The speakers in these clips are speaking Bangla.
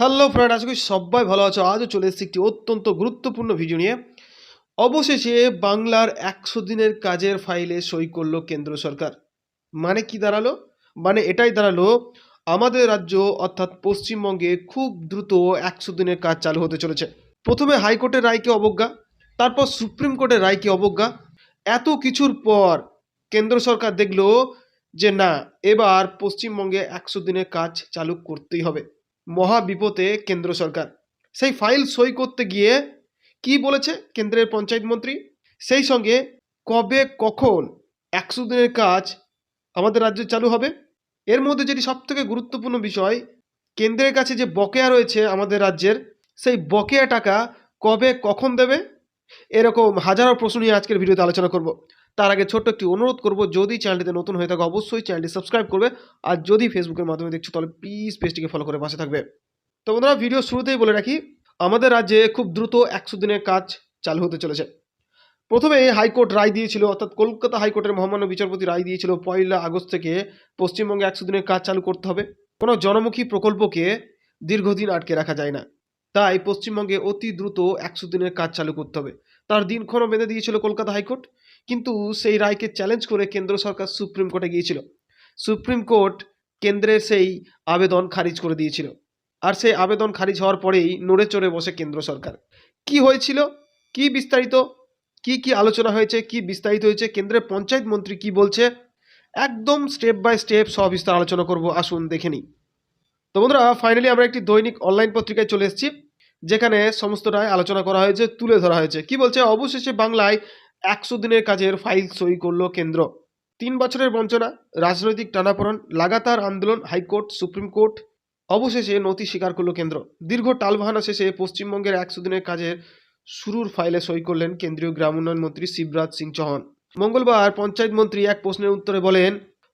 হ্যালো ফ্রেন্ড, আশা করি সবাই ভালো আছো। আজও চলে এসেছি একটি অত্যন্ত গুরুত্বপূর্ণ ভিডিও নিয়ে। অবশেষে বাংলার একশো দিনের কাজের ফাইলে সই করল কেন্দ্র সরকার। মানে কি দাঁড়াল? মানে এটাই দাঁড়াল, আমাদের রাজ্য অর্থাৎ পশ্চিমবঙ্গে খুব দ্রুত একশো দিনের কাজ চালু হতে চলেছে। প্রথমে হাইকোর্টের রায়কে অবজ্ঞা, তারপর সুপ্রিম কোর্টের রায়কে অবজ্ঞা। এত কিছুর পর কেন্দ্র সরকার দেখল যে না, এবার পশ্চিমবঙ্গে একশো দিনের কাজ চালু করতেই হবে। মহা বিপদে কেন্দ্র সরকার। সেই ফাইল সই করতে গিয়ে কি বলেছে কেন্দ্রের পঞ্চায়েত মন্ত্রী? সেই সঙ্গে কবে কখন একশো দিনের কাজ আমাদের রাজ্যে চালু হবে? এর মধ্যে যেটি সবথেকে গুরুত্বপূর্ণ বিষয়, কেন্দ্রের কাছে যে বকেয়া রয়েছে আমাদের রাজ্যের, সেই বকেয়া টাকা কবে কখন দেবে? এরকম হাজারো প্রশ্ন নিয়ে আজকের ভিডিওতে আলোচনা করব। তার আগে ছোট্ট একটি অনুরোধ করব, যদি চ্যানেলটিতে নতুন হয়ে থাকে, অবশ্যই চ্যানেলটি সাবস্ক্রাইব করবে। আর যদি ফেসবুকের মাধ্যমে দেখছ, তাহলে প্লিজ পেজটিকে ফলো করে পাশে থাকবে। তো বন্ধুরা ভিডিও শুরুতেই বলে রাখি, আমাদের রাজ্যে খুব দ্রুত একশো দিনের কাজ চালু হতে চলেছে। প্রথমে হাইকোর্ট রায় দিয়েছিল, অর্থাৎ কলকাতা হাইকোর্টের মহামান্য বিচারপতি রায় দিয়েছিল, পয়লা আগস্ট থেকে পশ্চিমবঙ্গে একশো দিনের কাজ চালু করতে হবে। কোনো জনমুখী প্রকল্পকে দীর্ঘদিন আটকে রাখা যায় না। তাই পশ্চিমবঙ্গে অতি দ্রুত একশো দিনের কাজ চালু করতে হবে। তার দিনক্ষণও বেঁধে দিয়েছিল কলকাতা হাইকোর্ট। কিন্তু সেই রায়কে চ্যালেঞ্জ করে কেন্দ্র সরকার সুপ্রিম কোর্টে গিয়েছিল। সুপ্রিম কোর্ট কেন্দ্রের সেই আবেদন খারিজ করে দিয়েছিল। আর সেই আবেদন খারিজ হওয়ার পরেই নড়ে চড়ে বসে কেন্দ্র সরকার। কি হয়েছিল? কি বিস্তারিত? কি কি আলোচনা হয়েছে? কি বিস্তারিত হয়েছে? কেন্দ্রের পঞ্চায়েত মন্ত্রী কি বলছে? একদম স্টেপ বাই স্টেপ সবিস্তার আলোচনা করব। আসুন দেখে নিই। তো বন্ধুরা ফাইনালি আমরা একটি দৈনিক অনলাইন পত্রিকায় চলে এসেছি। যেখানে সমস্তটাই আলোচনা করা হয়েছে, তুলে ধরা হয়েছে। কি বলছে? অবশেষে বাংলায় একশো দিনের কাজের ফাইল সই করল কেন্দ্র। তিন বছরের বঞ্চনা, রাজনৈতিক টানাপোড়েন, লাগাতার আন্দোলন, হাইকোর্ট, সুপ্রিম কোর্ট, অবশেষে নথি স্বীকার করল কেন্দ্র। দীর্ঘ টালবাহানা শেষে পশ্চিমবঙ্গের একশো দিনের কাজের শুরুর ফাইলে সই করলেন কেন্দ্রীয় গ্রাম উন্নয়ন মন্ত্রী শিবরাজ সিং চৌহান। মঙ্গলবার পঞ্চায়েত মন্ত্রী এক প্রশ্নের উত্তরে বলেন,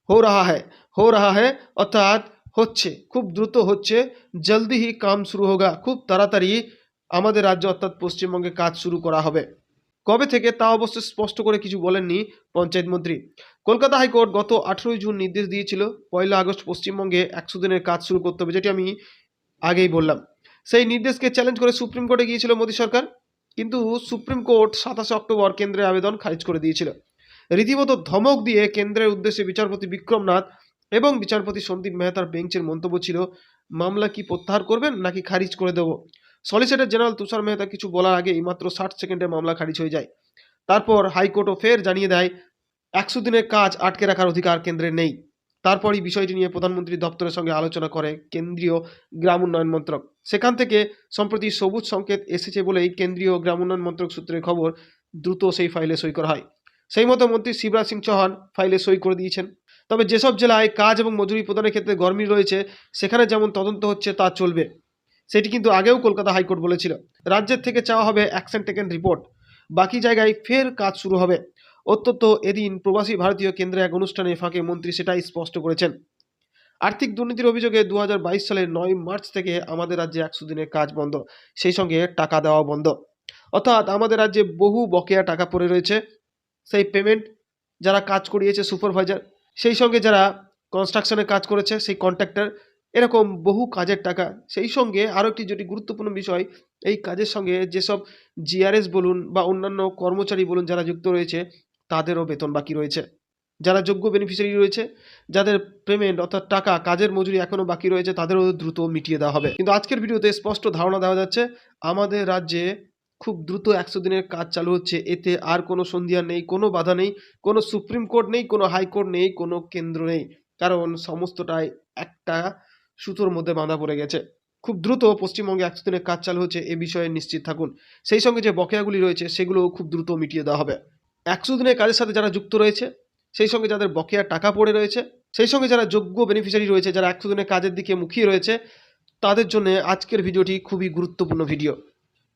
হো রাহা হ্যায়, হো রাহা হ্যায়, অর্থাৎ হচ্ছে, খুব দ্রুত হচ্ছে, জলদি হি কাম শুরু হোগা, খুব তাড়াতাড়ি আমাদের রাজ্য অর্থাৎ পশ্চিমবঙ্গে কাজ শুরু করা হবে। কবে থেকে তা অবশ্য স্পষ্ট করে কিছু বলেননি পঞ্চায়েত মন্ত্রী। কলকাতা হাইকোর্ট গত আঠেরোই জুন নির্দেশ দিয়েছিল, পয়লা আগস্ট পশ্চিমবঙ্গে একশো দিনের কাজ শুরু করতে হবে, যেটি আমি আগেই বললাম। সেই নির্দেশকে চ্যালেঞ্জ করে সুপ্রিম কোর্টে গিয়েছিল মোদী সরকার, কিন্তু সুপ্রিম কোর্ট সাতাশে অক্টোবর কেন্দ্রের আবেদন খারিজ করে দিয়েছিল। রীতিমতো ধমক দিয়ে কেন্দ্রের উদ্দেশ্যে বিচারপতি বিক্রমনাথ এবং বিচারপতি সন্দীপ মেহতার বেঞ্চের মন্তব্য ছিল, মামলা কি প্রত্যাহার করবেন নাকি খারিজ করে দেবো? সলিসিটর জেনারেল তুষার মেহতা কিছু বলার আগেই মাত্র ষাট সেকেন্ডে মামলা খারিজ হয়ে যায়। তারপর হাইকোর্টও ফের জানিয়ে দেয়, একশো দিনের কাজ আটকে রাখার অধিকার কেন্দ্রের নেই। তারপরই বিষয়টি নিয়ে প্রধানমন্ত্রী দপ্তরের সঙ্গে আলোচনা করে কেন্দ্রীয় গ্রাম উন্নয়ন মন্ত্রক। সেখান থেকে সম্প্রতি সবুজ সংকেত এসেছে বলেই কেন্দ্রীয় গ্রাম উন্নয়ন মন্ত্রক সূত্রের খবর, দ্রুত সেই ফাইলে সই করা হয়। সেই মতো মন্ত্রী শিবরাজ সিং চৌহান ফাইলে সই করে দিয়েছেন। তবে যেসব জেলায় কাজ এবং মজুরি প্রদানের ক্ষেত্রে গরমি রয়েছে, সেখানে যেমন তদন্ত হচ্ছে, তা চলবে। সেটি কিন্তু আগেও কলকাতা হাইকোর্ট বলেছিল। রাজ্যের থেকে চাওয়া হবে অ্যাকশন টেকেন রিপোর্ট। বাকি জায়গায় ফের কাজ শুরু হবে। অত্যন্ত এদিন প্রবাসী ভারতীয় কেন্দ্রে এক অনুষ্ঠানে ফাঁকে মন্ত্রী সেটাই স্পষ্ট করেছেন। আর্থিক দুর্নীতির অভিযোগে দু হাজার বাইশ সালের নয় মার্চ থেকে আমাদের রাজ্যে একশো দিনের কাজ বন্ধ। সেই সঙ্গে টাকা দেওয়া বন্ধ। অর্থাৎ আমাদের রাজ্যে বহু বকেয়া টাকা পড়ে রয়েছে। সেই পেমেন্ট যারা কাজ করিয়েছে সুপারভাইজার সেই সঙ্গে যারা কনস্ট্রাকশনে কাজ করেছে, সেই কন্ট্রাক্টর এরকম বহু কাজের টাকা। সেই সঙ্গে আরও একটি যেটি গুরুত্বপূর্ণ বিষয়, এই কাজের সঙ্গে যেসব জিআরএস বলুন বা অন্যান্য কর্মচারী বলুন যারা যুক্ত রয়েছে, তাদেরও বেতন বাকি রয়েছে। যারা যোগ্য বেনিফিশিয়ারি রয়েছে, যাদের পেমেন্ট অর্থাৎ টাকা, কাজের মজুরি এখনও বাকি রয়েছে, তাদেরও দ্রুত মিটিয়ে দেওয়া হবে। কিন্তু আজকের ভিডিওতে স্পষ্ট ধারণা দেওয়া যাচ্ছে, আমাদের রাজ্যে খুব দ্রুত একশো দিনের কাজ চালু হচ্ছে। এতে আর কোনো সন্ধিয়া নেই, কোনো বাধা নেই, কোনো সুপ্রিম কোর্ট নেই, কোনো হাইকোর্ট নেই, কোনো কেন্দ্র নেই। কারণ সমস্তটাই একটা সুতোর মধ্যে বাঁধা পড়ে গেছে। খুব দ্রুত পশ্চিমবঙ্গে একশো দিনের কাজ চালু হচ্ছে এ বিষয়ে নিশ্চিত থাকুন। সেই সঙ্গে যে বকেয়াগুলি রয়েছে, সেগুলোও খুব দ্রুত মিটিয়ে দেওয়া হবে। একশো দিনের কাজের সাথে যারা যুক্ত রয়েছে, সেই সঙ্গে যাদের বকেয়া টাকা পড়ে রয়েছে, সেই সঙ্গে যারা যোগ্য বেনিফিশিয়ারি রয়েছে, যারা একশো দিনের কাজের দিকে মুখিয়ে রয়েছে, তাদের জন্য আজকের ভিডিওটি খুবই গুরুত্বপূর্ণ ভিডিও।